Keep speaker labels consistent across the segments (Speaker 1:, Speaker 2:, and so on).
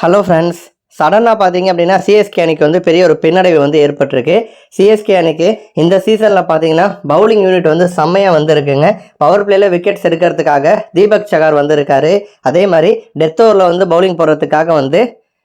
Speaker 1: Hello friends சடனாக பார்த்தீங்க அப்படின்னா சிஎஸ்கே அணிக்கு வந்து பெரிய ஒரு பின்னடைவு வந்து ஏற்பட்டிருக்கு. சிஎஸ்கே அணிக்கு இந்த சீசனில் பார்த்தீங்கன்னா பவுலிங் யூனிட் வந்து செம்மையாக வந்திருக்குங்க. பவர் பிளேயில் விக்கெட்ஸ் எடுக்கிறதுக்காக தீபக் சகார் வந்திருக்காரு. அதே மாதிரி டெத் ஓவரில் வந்து பவுலிங் போடுறதுக்காக வந்து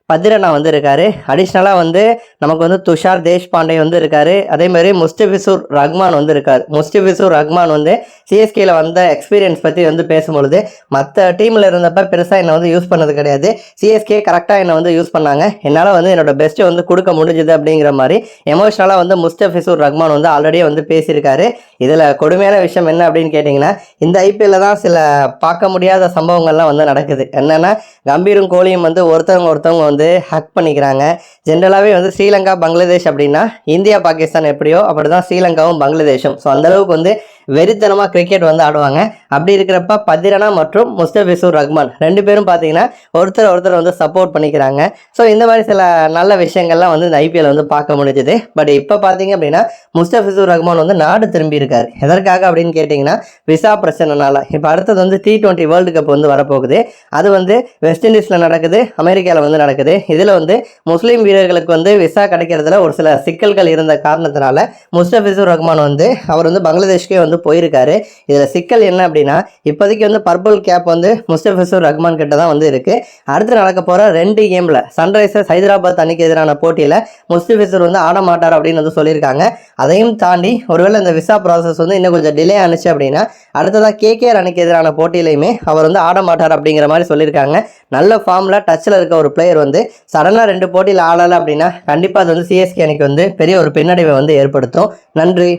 Speaker 1: பத்திரனா வந்து இருக்காரு அடிஷ்னலாக வந்து நமக்கு வந்து துஷார் தேஷ்பாண்டே வந்து இருக்காரு அதே மாதிரி முஸ்டிபிசூர் ரஹ்மான் வந்து இருக்கார் முஸ்டிபிசூர் ரஹ்மான் வந்து சிஎஸ்கேல வந்த எக்ஸ்பீரியன்ஸ் பற்றி வந்து பேசும்பொழுது மற்ற டீமில் இருந்தப்ப பெருசாக என்னை வந்து யூஸ் பண்ணது கிடையாது. சிஎஸ்கே கரெக்டாக என்னை வந்து யூஸ் பண்ணாங்க. என்னால் வந்து என்னோட பெஸ்ட்டை வந்து கொடுக்க முடிஞ்சுது அப்படிங்கிற மாதிரி எமோஷ்னலாக வந்து முஸ்டபிசூர் ரஹ்மான் வந்து ஆல்ரெடியே வந்து பேசியிருக்காரு. இதில் கொடுமையான விஷயம் என்ன அப்படின்னு கேட்டிங்கன்னா இந்த ஐபிஎல்ல தான் சில பார்க்க முடியாத சம்பவங்கள்லாம் வந்து நடக்குது. என்னென்னா கம்பீரும் கோலியும் வந்து ஒருத்தவங்க ஒருத்தவங்க வந்து ஹக் பண்ணிக்கிறாங்க. ஜென்ரலாகவே வந்து ஸ்ரீலங்கா பங்களாதேஷ் அப்படின்னா இந்தியா பாகிஸ்தான் எப்படியோ அப்படி தான் ஸ்ரீலங்காவும் பங்களாதேஷும். ஸோ அந்தளவுக்கு வந்து வெறித்தனமாக கிரிக்கெட் வந்து ஆடுவாங்க. அப்படி இருக்கிறப்ப பதிரனா மற்றும் முஸ்தபிசூர் ரஹ்மான் ரெண்டு பேரும் பார்த்தீங்கன்னா ஒருத்தர் ஒருத்தர் வந்து சப்போர்ட் பண்ணிக்கிறாங்க. ஸோ இந்த மாதிரி சில நல்ல விஷயங்கள்லாம் வந்து இந்த ஐபிஎல் வந்து பார்க்க முடிஞ்சது. பட் இப்போ பார்த்தீங்க அப்படின்னா முஸ்தபிசூர் ரஹ்மான் வந்து நாடு திரும்பி இருக்காரு. எதற்காக அப்படின்னு கேட்டிங்கன்னா விசா பிரச்சனைனால. இப்போ அடுத்தது வந்து டி டுவெண்ட்டி வேர்ல்டு கப் வந்து வரப்போகுது. அது வந்து வெஸ்ட் இண்டீஸில் நடக்குது. அமெரிக்காவில் வந்து நடக்குது. இதில் வந்து முஸ்லீம் வீரர்களுக்கு வந்து விசா கிடைக்கிறதுல ஒரு சில சிக்கல்கள் இருந்த காரணத்தினால முஸ்தபிசூர் ரஹ்மான் வந்து அவர் வந்து பங்களாதேஷ்க்கே வந்து போயிருக்காரு. இதில் சிக்கல் என்ன அப்படின்னா இப்போதைக்கு வந்து பர்பிள் கேப் வந்து முஸ்தபிசூர் ரஹ்மான் கிட்ட தான் வந்து இருக்குது அடுத்து நடக்க போகிற ரெண்டு கேமில் சன்ரைசர்ஸ் ஹைதராபாத் அணிக்கு எதிரான போட்டியில் முஸ்தபிசூர் வந்து ஆட மாட்டார் அப்படின்னு வந்து சொல்லியிருக்காங்க. அதையும் தாண்டி ஒருவேளை இந்த விசா ப்ராசஸ் வந்து இன்னும் கொஞ்சம் டிலே ஆனிச்சு அப்படின்னா அடுத்ததாக கேகேஆர் அணிக்கு எதிரான போட்டியிலையுமே அவர் வந்து ஆட மாட்டார் அப்படிங்கிற மாதிரி சொல்லியிருக்காங்க. நல்ல ஃபார்மில் டச்சில் இருக்க ஒரு பிளேயர் வந்து சடனாக ரெண்டு போட்டியில் ஆளலை அப்படின்னா கண்டிப்பாக அது வந்து சிஎஸ்கே அணிக்கு வந்து பெரிய ஒரு பின்னடைவை வந்து ஏற்படுத்தும். நன்றி.